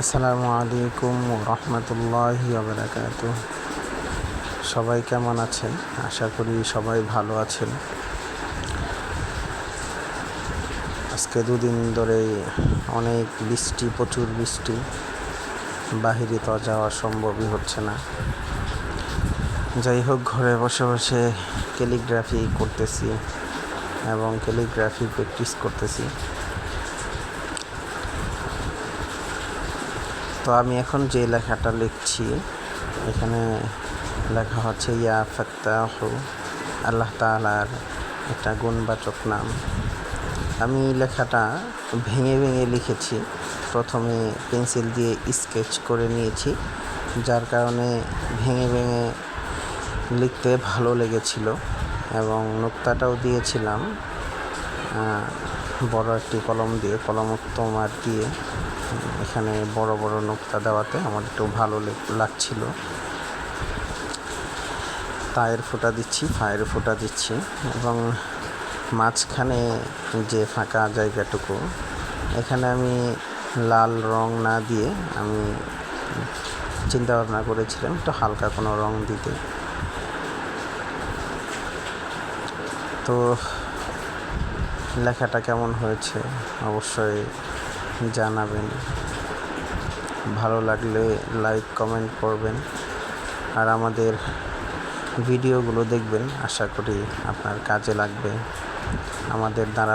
আসসালামু আলাইকুম রহমতুল্লাহ বারাকাত সবাই কেমন আছেন? আশা করি সবাই ভালো আছেন। আজকে দুদিন ধরে অনেক বৃষ্টি, প্রচুর বৃষ্টি। বাহিরে তো যাওয়া সম্ভবই হচ্ছে না। যাই হোক ঘরে বসে বসে ক্যালিগ্রাফি করতেছি এবং ক্যালিগ্রাফি প্র্যাকটিস করতেছি। তো আমি এখন যে লেখাটা লিখছি, এখানে লেখা হচ্ছে, ইয়া ফত্তাহ, আল্লাহ তালার একটা গুণবাচক নাম। আমি লেখাটা ভেঙে ভেঙে লিখেছি। প্রথমে পেন্সিল দিয়ে স্কেচ করে নিয়েছি, যার কারণে ভেঙে ভেঙে লিখতে ভালো লেগেছিল এবং নোক্তাটাও দিয়েছিলাম বড় একটি কলম দিয়ে কলমোত্তমার দিয়ে এখানে বড় বড় নোক্তা দেওয়াতে আমার একটু ভালো লাগছিল। তায়ের ফোঁটা দিচ্ছি ফায়ের ফোঁটা দিচ্ছি এবং মাঝখানে যে ফাঁকা জায়গাটুকু, এখানে আমি লাল রং না দিয়ে আমি চিন্তা ভাবনা করেছিলাম একটু হালকা কোনো রং দিতে। তো লেখাটা কেমন হয়েছে? অবশ্যই জানাবেন। ভালো লাগলে লাইক কমেন্ট করবেন। আর আমাদের ভিডিওগুলো দেখবেন। আশা করি আপনার কাজে লাগবে। আমাদের দ্বারা